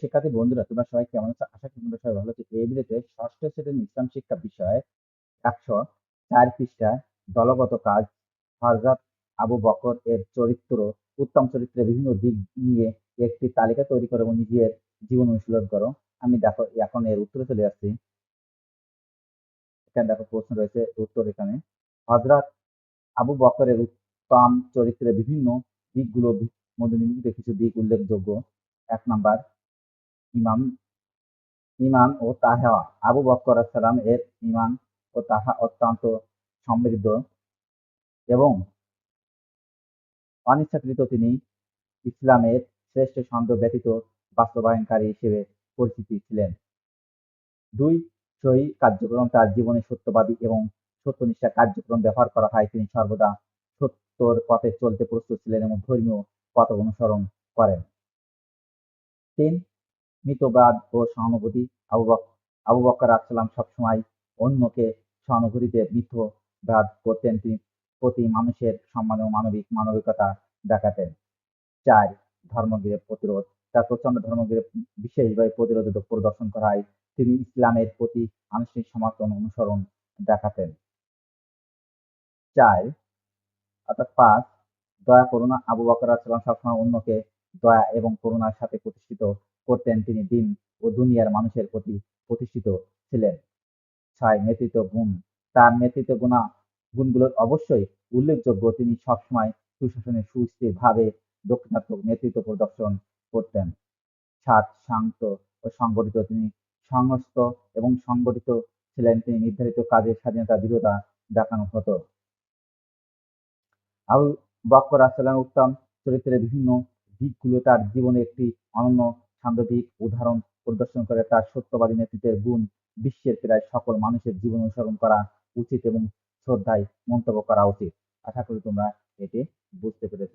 শিক্ষার্থী বন্ধুরা, তোমরা সবাই কেমন আছো? আশা করি তোমরা সবাই ভালো আছো। এই ভিডিওতে ষষ্ঠ শ্রেণির ইসলাম শিক্ষা বিষয়ে একশো চার পৃষ্ঠা দলগত কাজ, হযরত আবু বকর এর চরিত্র, উত্তম চরিত্রের বিভিন্ন দিক নিয়ে একটি তালিকা তৈরি করো এবং নিজের জীবন অনুশীলন করো। আমি দেখো, এখন এর উত্তরে চলে আসছি। এখানে দেখো প্রশ্ন রয়েছে, উত্তর এখানে। হযরত আবু বকরের উত্তম চরিত্রের বিভিন্ন দিকগুলো মধ্যে নিম্নলিখিত কিছু দিক উল্লেখযোগ্য। এক নাম্বার ইমাম ইমান ও তাহা আবু বক্কর সালাম এর ইমান ও তাহা অত্যন্ত সমৃদ্ধ এবং অনিচ্ছাকৃত তিনি ইসলামের শ্রেষ্ঠ ছন্দ ব্যতীত বাস্তবায়নকারী হিসেবে পরিচিতি ছিলেন। দুই, সহি কার্যক্রম তার জীবনে সত্যবাদী এবং সত্যনিষ্ঠা কার্যক্রম ব্যবহার করা হয়। তিনি সর্বদা সত্যর পথে চলতে প্রস্তুত ছিলেন এবং ধর্মীয় পথ অনুসরণ করেন। তিন মিতবাদ ও সহানুভূতি। আবু আবু বক্কর আসসালাম সবসময় অন্যকে সহানুভূতিতে মিথ্যবাদ করতেন। তিনি প্রতি মানুষের সম্মান ও মানবিক মানবিকতা দেখাতেন। চার, ধর্মগিরে প্রতিরোধ। তার প্রচণ্ড ধর্মগিরে বিশেষভাবে প্রতিরোধ প্রদর্শন করা হয়। তিনি ইসলামের প্রতি আনুষ্ঠানিক সমর্থন অনুসরণ দেখাতেন। চার, অর্থাৎ পাঁচ, দয়া করুণা। আবু বকর আসসালাম সবসময় অন্যকে দয়া এবং করুণার সাথে প্রতিষ্ঠিত করতেন তিনি দিন ও দুনিয়ার মানুষের প্রতি প্রতিষ্ঠিত ছিলেন। ছয় নেতৃত্ব গুণ। তার নেতৃত্ব গুণা, গুণগুলোর অবশ্যই উল্লেখযোগ্য। তিনি সবসময় সুশাসনের সুস্থির ভাবে দক্ষিণাত্মক নেতৃত্ব প্রদর্শন করতেন। সাত শান্ত ও সংগঠিত তিনি সংস্থ এবং সংগঠিত ছিলেন। তিনি নির্ধারিত কাজের স্বাধীনতা, দৃঢ়তা দেখানো হতো। আবু বক্কর আসসালাম উত্তম চরিত্রের বিভিন্ন দিকগুলো তার জীবনে একটি অনন্য সাংগঠনিক উদাহরণ প্রদর্শন করে তার সত্যবাদী নেতৃত্বের গুণ বিশ্বের প্রায় সকল মানুষের জীবন অনুসরণ করা উচিত এবং শ্রদ্ধায় মন্তব্য করা উচিত। আশা করি তোমরা এটি বুঝতে পেরেছ।